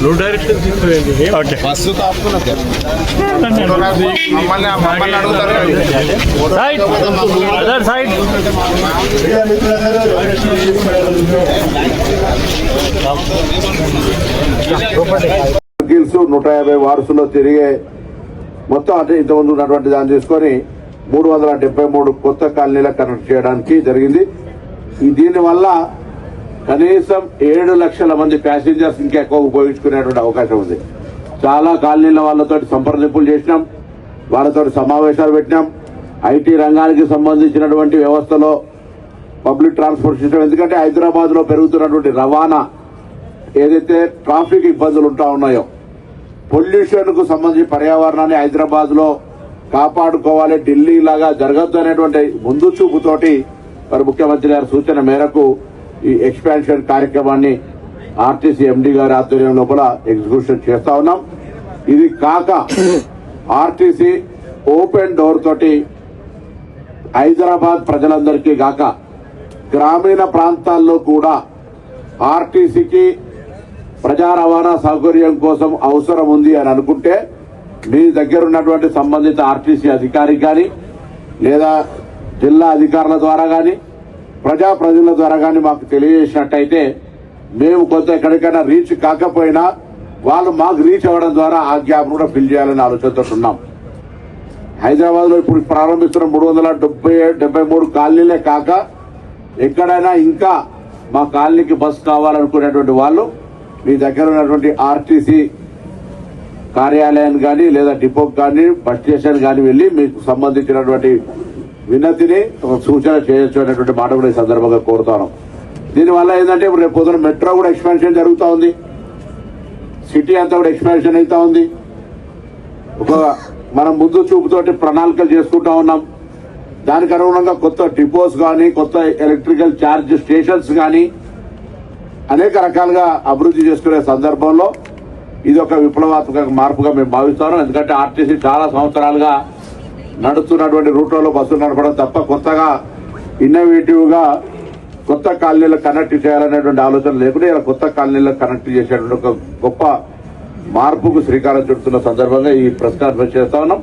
నువ్వు డైరెక్షన్ తీసుకోండి okay bus తాపుకున్నా మమ్మల్ని మమ్మల్ని అడుగుతారు సైడ్ అదర్ సైడ్ గిల్స్ నూట యాభై వారసులో తిరిగే మొత్తం అంటే ఇంతకుముందు ఉన్నటువంటి దాన్ని తీసుకొని మూడు వందల డెబ్బై మూడు కొత్త కాలనీలకు కనెక్ట్ చేయడానికి జరిగింది. ఈ దీనివల్ల కనీసం ఏడు లక్షల మంది ప్యాసింజర్స్ ఇంకా ఎక్కువ ఉపయోగించుకునేటువంటి అవకాశం ఉంది. చాలా కాలనీల వాళ్ళతో సంప్రదింపులు చేసినాం. వాళ్ళతో సమావేశాలు పెట్టినాం. ఐటీ రంగానికి సంబంధించినటువంటి వ్యవస్థలో పబ్లిక్ ట్రాన్స్పోర్ట్ సిస్టమ్ ఎందుకంటే హైదరాబాద్లో పెరుగుతున్నటువంటి రవాణా ఏదైతే ట్రాఫిక్ ఇబ్బందులు ఉంటా ఉన్నాయో పొల్యూషన్కు సంబంధించి పర్యావరణాన్ని హైదరాబాద్లో కాపాడుకోవాలి ఢిల్లీ లాగా జరగద్దు అనేటువంటి ముందు చూపుతోటి మరి ముఖ్యమంత్రి గారి సూచన మేరకు ఈ ఎక్స్పాన్షన్ కార్యక్రమాన్ని ఆర్టీసీ ఎండి గారి ఆధ్వర్యం లోపల ఎగ్జిక్యూషన్ చేస్తా ఉన్నాం. ఇది కాక ఆర్టీసీ ఓపెన్ డోర్ తోటి హైదరాబాద్ ప్రజలందరికీ కాక గ్రామీణ ప్రాంతాల్లో కూడా ఆర్టీసీకి ప్రజా రవాణా సౌకర్యం కోసం అవసరం ఉంది అని అనుకుంటే మీ దగ్గర ఉన్నటువంటి సంబంధిత ఆర్టీసీ అధికారి కానీ లేదా జిల్లా అధికారుల ద్వారా కానీ ప్రజా ప్రజల ద్వారా కానీ మాకు తెలియజేసినట్టయితే మేము కొంత ఎక్కడికైనా రీచ్ కాకపోయినా వాళ్ళు మాకు రీచ్ అవ్వడం ద్వారా ఆ గ్యాప్ కూడా ఫిల్ చేయాలని ఆలోచనతో ఉన్నాం. హైదరాబాద్లో ఇప్పుడు ప్రారంభిస్తున్న మూడు వందల డెబ్బై డెబ్బై మూడు కాలనీలే కాక ఎక్కడైనా ఇంకా మా కాలనీకి బస్ కావాలనుకునేటువంటి వాళ్ళు మీ దగ్గర ఉన్నటువంటి ఆర్టీసీ కార్యాలయాన్ని కానీ లేదా డిపోకి కానీ బస్ స్టేషన్ కానీ వెళ్ళి మీకు సంబంధించినటువంటి వినతిని ఒక సూచన చేయొచ్చు అనేటువంటి మాట కూడా ఈ సందర్భంగా కోరుతాను. దీనివల్ల ఏంటంటే ఇప్పుడు రేపు పొద్దున మెట్రో కూడా ఎక్స్పాన్షన్ జరుగుతూ ఉంది. సిటీ అంతా కూడా ఎక్స్పాన్షన్ అవుతా ఉంది. ఒక మనం ముందు చూపుతోటి ప్రణాళికలు చేసుకుంటా ఉన్నాం. దానికి అనుగుణంగా కొత్త డిపోస్ కానీ కొత్త ఎలక్ట్రికల్ ఛార్జ్ స్టేషన్స్ కానీ అనేక రకాలుగా అభివృద్ధి చేసుకునే సందర్భంలో ఇది ఒక విప్లవాత్మక మార్పుగా మేము భావిస్తాను. ఎందుకంటే ఆర్టీసీ చాలా సంవత్సరాలుగా నడుస్తున్నటువంటి రూట్లలో బస్సులు నడపడం తప్ప కొత్తగా ఇన్నోవేటివ్గా కొత్త కాలనీలకు కనెక్ట్ చేయాలనేటువంటి ఆలోచన లేకుండా ఇలా కొత్త కాలనీలకు కనెక్ట్ చేసేటువంటి ఒక గొప్ప మార్పుకు శ్రీకారం చుడుతున్న సందర్భంగా ఈ ప్రెస్ కాన్ఫరెన్స్ చేస్తా ఉన్నాం.